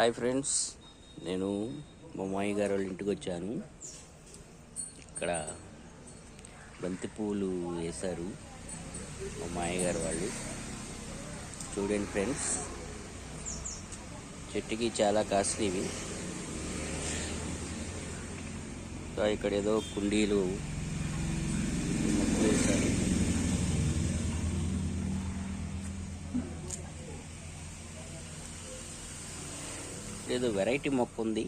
Hi friends నేను మా మామయ్య గారు వాళ్ళ ఇంటికి వచ్చాను. ఇక్కడ బంతి పువ్వులు వేశారు మా మామయ్య గారు వాళ్ళు. చూడండి ఫ్రెండ్స్ చెట్టుకి చాలా కాస్ట్లీవి ఇక్కడ ఏదో కుండీలు మొక్కలు వేశారు. ఏదో వెరైటీ మొక్క ఉంది.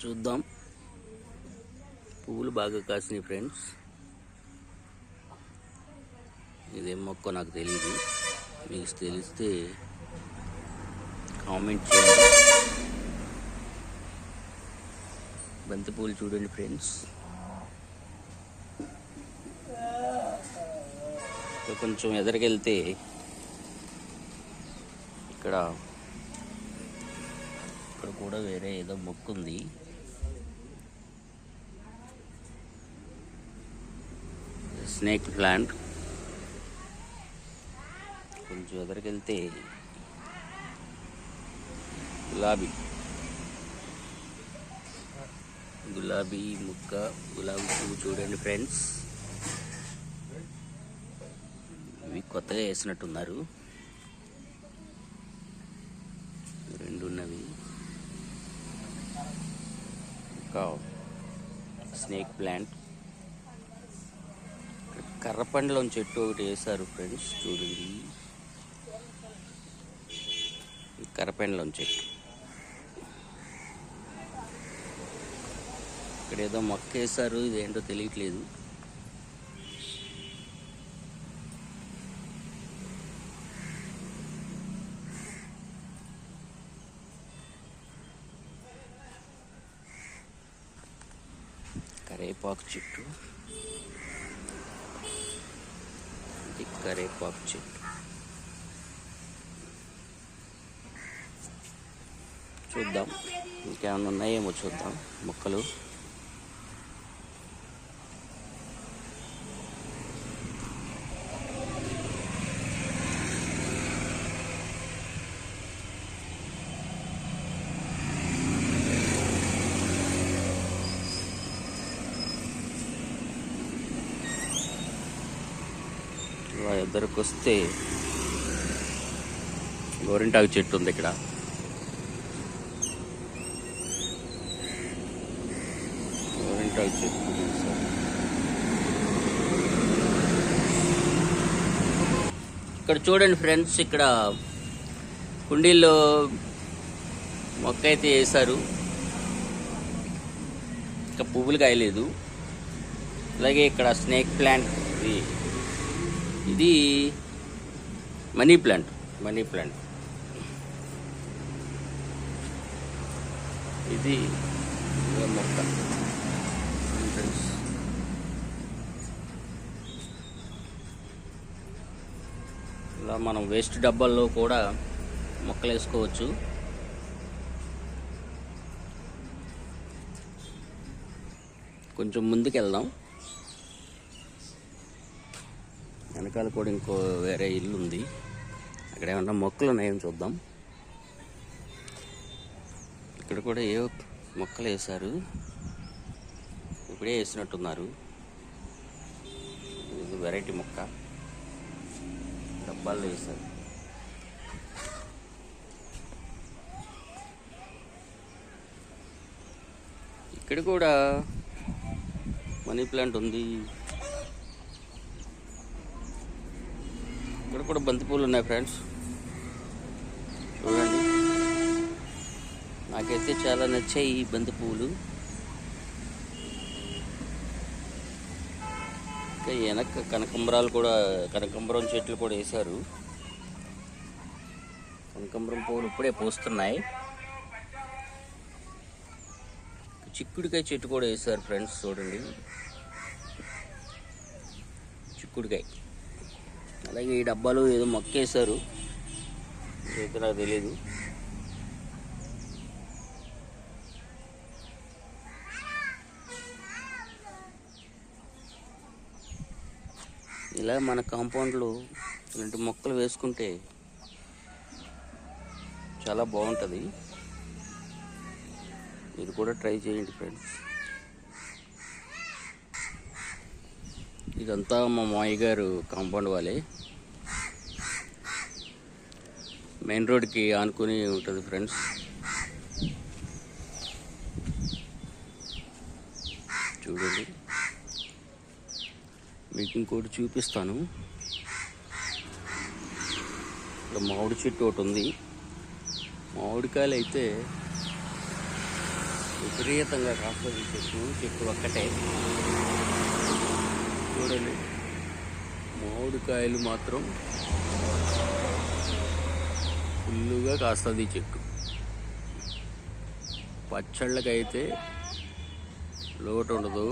చూద్దాం. పువ్వులు బాగా కాసినాయి ఫ్రెండ్స్. ఇదేం మొక్క నాకు తెలియదు మీకు తెలిస్తే కామెంట్ చేయండి. బంతి పువ్వులు చూడండి ఫ్రెండ్స్. కొంచెం ఎదరికెళ్తే ఇక్కడ కూడా వేరే ఏదో మొక్క ఉంది. స్నేక్ ప్లాంట్ కొంచెం ఎదరికెళ్తే గులాబీ. గులాబీ ముక్క గులాబీ పువ్వు చూడండి ఫ్రెండ్స్ ఇవి కొత్తగా వేసినట్టున్నారు. Snake plant. కర్రపండ్లం చెట్టు ఒకటి వేశారు ఫ్రెండ్స్ చూడండి. కర్రపండ్లం చెట్టు ఇక్కడ ఏదో మొక్క వేశారు ఇదేంటో తెలియట్లేదు. కరేపాకు చెట్టు. ఇది కరేపాకు చెట్టు. చూద్దాం. ఇంకేమైనా ఉన్నాయేమో చూద్దాం. మొక్కలు. ఇలా ఇద్దరికి వస్తే గోరింటాకు చెట్టు ఉంది ఇక్కడ. గోరింటాకు చెట్టు ఇక్కడ చూడండి ఫ్రెండ్స్ ఇక్కడ కుండీల్లో మొక్క అయితే వేశారు. ఇంకా పువ్వులు కాయలేదు. అలాగే ఇక్కడ స్నేక్ ప్లాంట్ ఇది మనీ ప్లాంట్ మనీ ప్లాంట్. ఇది మొక్క. ఇలా మనం వేస్ట్ డబ్బాల్లో కూడా మొక్కలు వేసుకోవచ్చు. కొంచెం ముందుకు వెళ్దాం వెనకాల కూడా ఇంకో వేరే ఇల్లు ఉంది. అక్కడ ఏమన్నా మొక్కలు ఉన్నాయని చూద్దాం. ఇక్కడ కూడా ఏ మొక్కలు వేశారు. ఇప్పుడే వేసినట్టున్నారు. ఇది వెరైటీ మొక్క. డబ్బాల్లో వేశారు. ఇక్కడ కూడా మనీ ప్లాంట్ ఉంది. కూడా బంతిపూలు ఉన్నాయి ఫ్రెండ్స్. చూడండి. నాకైతే చాలా నచ్చాయి ఈ బంతి ఇంకా వెనక కనకంబరాలు కూడా కనకంబరం చెట్లు కూడా వేశారు. కనకంబరం పూలు ఇప్పుడే పూస్తున్నాయి. చిక్కుడుకాయ చెట్టు కూడా వేశారు ఫ్రెండ్స్ చూడండి. చిక్కుడుకాయ. అలాగే ఈ డబ్బాలు ఏదో మొక్క వేశారు అయితే నాకు తెలియదు ఇలా మన కాంపౌండ్లో ఇలాంటి మొక్కలు వేసుకుంటే చాలా బాగుంటుంది. మీరు కూడా ట్రై చేయండి ఫ్రెండ్స్. ఇదంతా మా మామయ్య గారు కాంపౌండ్ వాళ్ళే మెయిన్ రోడ్కి ఆనుకుని ఉంటుంది ఫ్రెండ్స్. చూడండి. మీకు ఇంకోటి చూపిస్తాను. ఇక్కడ మామిడి చెట్టు ఒకటి ఉంది. మామిడికాయలు అయితే విపరీతంగా కాస్తుంది చెట్టు చెట్టు ఒక్కటే. చూడండి. మామిడికాయలు మాత్రం ఫుల్లుగా కాస్తుంది ఈ చెట్టు. పచ్చళ్ళకైతే లోటు ఉండదు.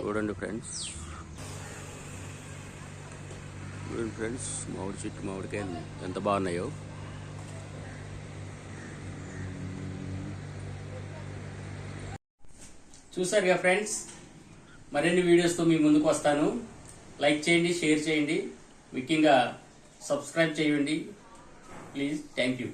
చూడండి ఫ్రెండ్స్. చూడండి ఫ్రెండ్స్ మామిడి చెట్టు మామిడికాయలు ఎంత బాగున్నాయో. చూసారుగా ఫ్రెండ్స్? మరిన్ని వీడియోస్తో మీ ముందుకు వస్తాను. లైక్ చేయండి షేర్ చేయండి. ముఖ్యంగా సబ్స్క్రైబ్ చేయండి. Please thank you